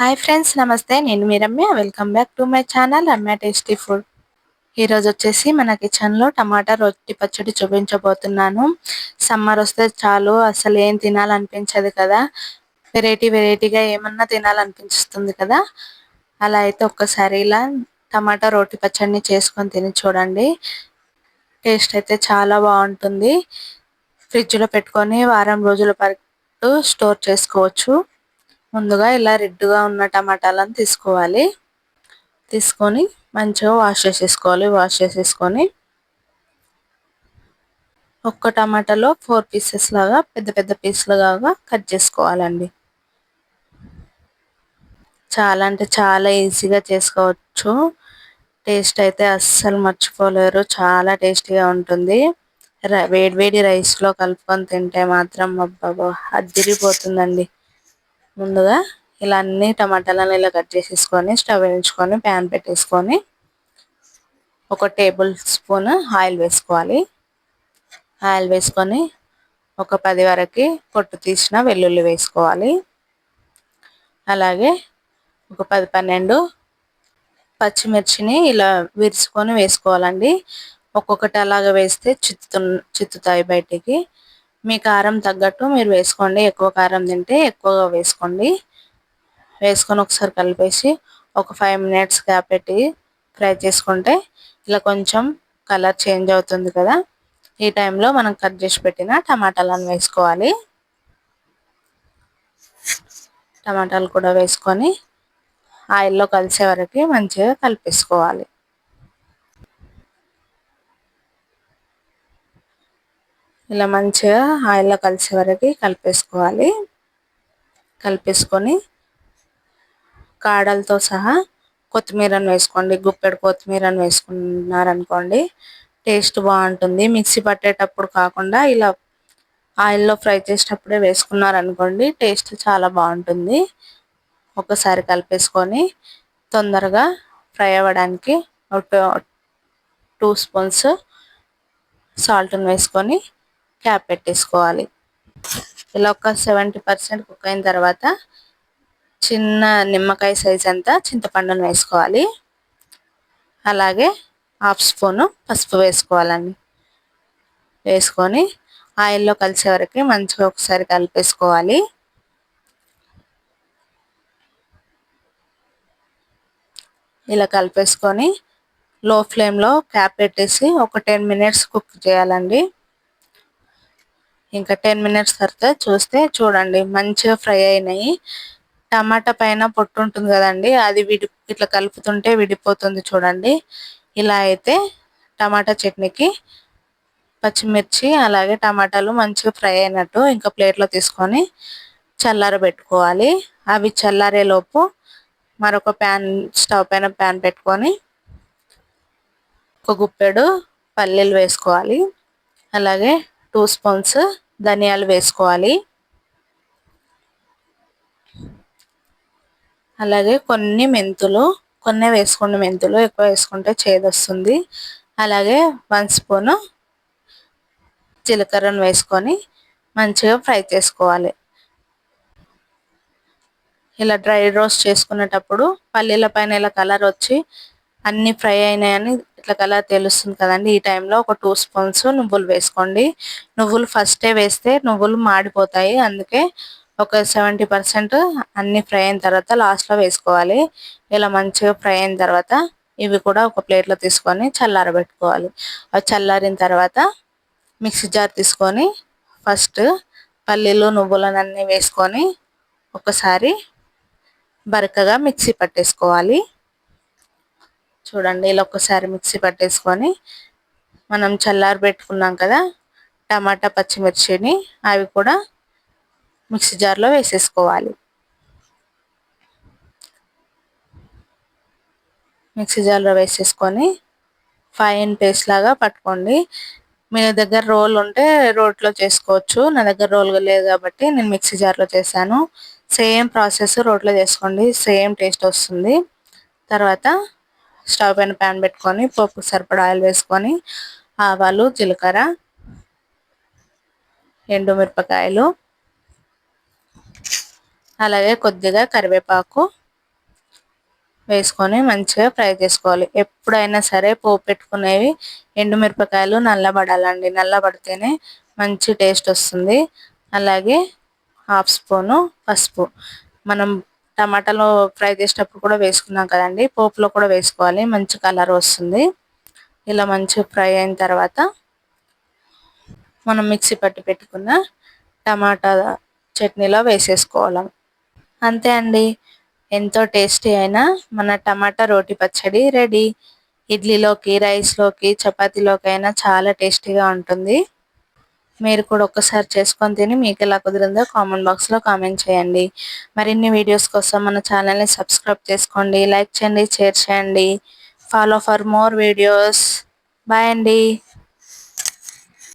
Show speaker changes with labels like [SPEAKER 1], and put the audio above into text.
[SPEAKER 1] Hi friends నమస్తే. నేను మీ Ramya. Welcome back to my channel Ramya tasty food ఈరోజు వచ్చేసి మన కిచెన్లో టమాటా రొట్టి పచ్చడి చూపించబోతున్నాను. సమ్మర్ వస్తే చాలు అసలు ఏం తినాలనిపించదు కదా. వెరైటీ వెరైటీగా ఏమన్నా తినాలనిపిస్తుంది కదా. అలా అయితే ఒక్కసారి ఇలా టమాటా రోటి పచ్చడిని చేసుకొని తిని చూడండి. టేస్ట్ అయితే చాలా బాగుంటుంది. ఫ్రిడ్జ్లో పెట్టుకొని వారం రోజుల పాటు స్టోర్ చేసుకోవచ్చు. ముందుగా ఇలా రెడ్గా ఉన్న టమాటాలను తీసుకోవాలి. తీసుకొని మంచిగా వాష్ చేసేసుకోవాలి. వాష్ చేసేసుకొని ఒక్క టమాటాలో ఫోర్ పీసెస్ లాగా పెద్ద పెద్ద పీసులుగా కట్ చేసుకోవాలండి. చాలా అంటే చాలా ఈజీగా చేసుకోవచ్చు. టేస్ట్ అయితే అస్సలు మర్చిపోలేరు. చాలా టేస్టీగా ఉంటుంది. వేడి వేడి రైస్లో కలుపుకొని తింటే మాత్రం అబ్బాబో అదిరిపోతుందండి. ముందుగా ఇలా అన్ని టమాటాలను ఇలా కట్ చేసేసుకొని స్టవ్ వేయించుకొని ప్యాన్ పెట్టేసుకొని ఒక టేబుల్ స్పూన్ ఆయిల్ వేసుకోవాలి. ఆయిల్ వేసుకొని ఒక పది వరకు పొట్టు తీసిన వెల్లుల్లి వేసుకోవాలి. అలాగే ఒక పది పన్నెండు పచ్చిమిర్చిని ఇలా విరుచుకొని వేసుకోవాలండి. ఒక్కొక్కటి అలాగ వేస్తే చిత్తు చిత్తుతాయి బయటికి. మీ కారం తగ్గట్టు మీరు వేసుకోండి. ఎక్కువ కారం తింటే ఎక్కువగా వేసుకోండి. వేసుకొని ఒకసారి కలిపేసి ఒక ఫైవ్ మినిట్స్ గ్యాప్ పెట్టి ఫ్రై చేసుకుంటే ఇలా కొంచెం కలర్ చేంజ్ అవుతుంది కదా. ఈ టైంలో మనం కట్ చేసి పెట్టిన టమాటాలను వేసుకోవాలి. టమాటాలు కూడా వేసుకొని ఆయిల్లో కలిసే వరకు మంచిగా కలిపేసుకోవాలి. ఇలా మంచిగా ఆయిల్లో కలిసే వరకు కలిపేసుకోవాలి. కలిపేసుకొని కాడలతో సహా కొత్తిమీరను వేసుకోండి. గుప్పెడు కొత్తిమీరను వేసుకున్నారనుకోండి టేస్ట్ బాగుంటుంది. మిక్సీ పట్టేటప్పుడు కాకుండా ఇలా ఆయిల్లో ఫ్రై చేసేటప్పుడే వేసుకున్నారనుకోండి టేస్ట్ చాలా బాగుంటుంది. ఒకసారి కలిపేసుకొని తొందరగా ఫ్రై అవ్వడానికి ఒక టూ స్పూన్స్ సాల్ట్ని వేసుకొని క్యాప్ పెట్టేసుకోవాలి. ఇలా ఒక సెవెంటీ పర్సెంట్ కుక్ అయిన తర్వాత చిన్న నిమ్మకాయ సైజ్ అంతా చింతపండును వేసుకోవాలి. అలాగే హాఫ్ స్పూను పసుపు వేసుకోవాలండి. వేసుకొని ఆయిల్లో కలిసే వరకు మంచిగా ఒకసారి కలిపేసుకోవాలి. ఇలా కలిపేసుకొని లో ఫ్లేమ్లో క్యాప్ పెట్టేసి ఒక టెన్ మినిట్స్ కుక్ చేయాలండి. ఇంకా టెన్ మినిట్స్ తర్వాత చూస్తే చూడండి మంచిగా ఫ్రై అయినాయి. టమాటా పైన పొట్టు ఉంటుంది కదండి అది విడి ఇట్లా కలుపుతుంటే విడిపోతుంది చూడండి. ఇలా అయితే టమాటా చట్నీకి పచ్చిమిర్చి అలాగే టమాటాలు మంచిగా ఫ్రై అయినట్టు ఇంకా ప్లేట్లో తీసుకొని చల్లారబెట్టుకోవాలి. అవి చల్లారేలోపు మరొక ప్యాన్ స్టవ్ పైన ప్యాన్ పెట్టుకొని ఒక గుప్పెడు పల్లీలు వేసుకోవాలి. అలాగే టూ స్పూన్స్ ధనియాలు వేసుకోవాలి. అలాగే కొన్ని మెంతులు కొన్ని వేసుకోండి మెంతులు ఎక్కువ వేసుకుంటే చేదొస్తుంది. అలాగే వన్ స్పూను జీలకర్రను వేసుకొని మంచిగా ఫ్రై చేసుకోవాలి. ఇలా డ్రై రోస్ట్ చేసుకునేటప్పుడు పల్లీల పైన ఇలా కలర్ వచ్చి అన్ని ఫ్రై అయినాయని ఇట్లా కలర్ తెలుస్తుంది కదండి. ఈ టైంలో ఒక టూ స్పూన్స్ నువ్వులు వేసుకోండి. నువ్వులు ఫస్టే వేస్తే నువ్వులు మాడిపోతాయి. అందుకే ఒక సెవెంటీ పర్సెంట్ అన్ని ఫ్రై అయిన తర్వాత లాస్ట్లో వేసుకోవాలి. ఇలా మంచిగా ఫ్రై అయిన తర్వాత ఇవి కూడా ఒక ప్లేట్లో తీసుకొని చల్లారబెట్టుకోవాలి. అవి చల్లారిన తర్వాత మిక్సీ జార్ తీసుకొని ఫస్ట్ పల్లీలు నువ్వులను అన్నీ వేసుకొని ఒకసారి బరకగా మిక్సీ పట్టేసుకోవాలి. చూడండి ఇలా ఒక్కసారి మిక్సీ పట్టేసుకొని మనం చల్లారి పెట్టుకున్నాం కదా టమాటా పచ్చిమిర్చిని అవి కూడా మిక్సీ జార్లో వేసేసుకోవాలి. మిక్సీ జార్లో వేసేసుకొని ఫైన్ పేస్ట్ లాగా పట్టుకోండి. మీ దగ్గర రోల్ ఉంటే రోట్లో చేసుకోవచ్చు నా దగ్గర రోల్ లేదు కాబట్టి నేను మిక్సీ జార్లో చేశాను. సేమ్ ప్రాసెస్ రోట్లో చేసుకోండి సేమ్ టేస్ట్ వస్తుంది. తర్వాత స్టవ్ పైన ప్యాన్ పెట్టుకొని పప్పు సరిపడా ఆయిల్ వేసుకొని ఆవాలు జీలకర్ర ఎండుమిరపకాయలు అలాగే కొద్దిగా కరివేపాకు వేసుకొని మంచిగా ఫ్రై చేసుకోవాలి. ఎప్పుడైనా సరే పోపు పెట్టుకునేవి ఎండుమిరపకాయలు నల్లబడాలండి నల్లబడితేనే మంచి టేస్ట్ వస్తుంది. అలాగే హాఫ్ స్పూను పసుపు. మనం టమాటాలు ఫ్రై చేసేటప్పుడు కూడా వేసుకున్నాం కదండి. పోపులో కూడా వేసుకోవాలి. మంచి కలర్ వస్తుంది. ఇలా మంచిగా ఫ్రై అయిన తర్వాత మనం మిక్సీ పట్టి పెట్టుకున్న టమాటా చట్నీలో వేసేసుకోవాలి. అంతే అండి. ఎంతో టేస్టీ అయిన మన టమాటా రోటి పచ్చడి రెడీ. ఇడ్లీలోకి రైస్లోకి చపాతీలోకి అయినా చాలా టేస్టీగా ఉంటుంది. మీరు కూడా ఒక్కసారి చేసుకొని తిని మీకు ఎలా కుదిరిందో కామెంట్ బాక్స్లో కామెంట్ చేయండి. మరిన్ని వీడియోస్ కోసం మన ఛానల్ని సబ్స్క్రైబ్ చేసుకోండి. లైక్ చేయండి షేర్ చేయండి. Follow for more videos bye అండి.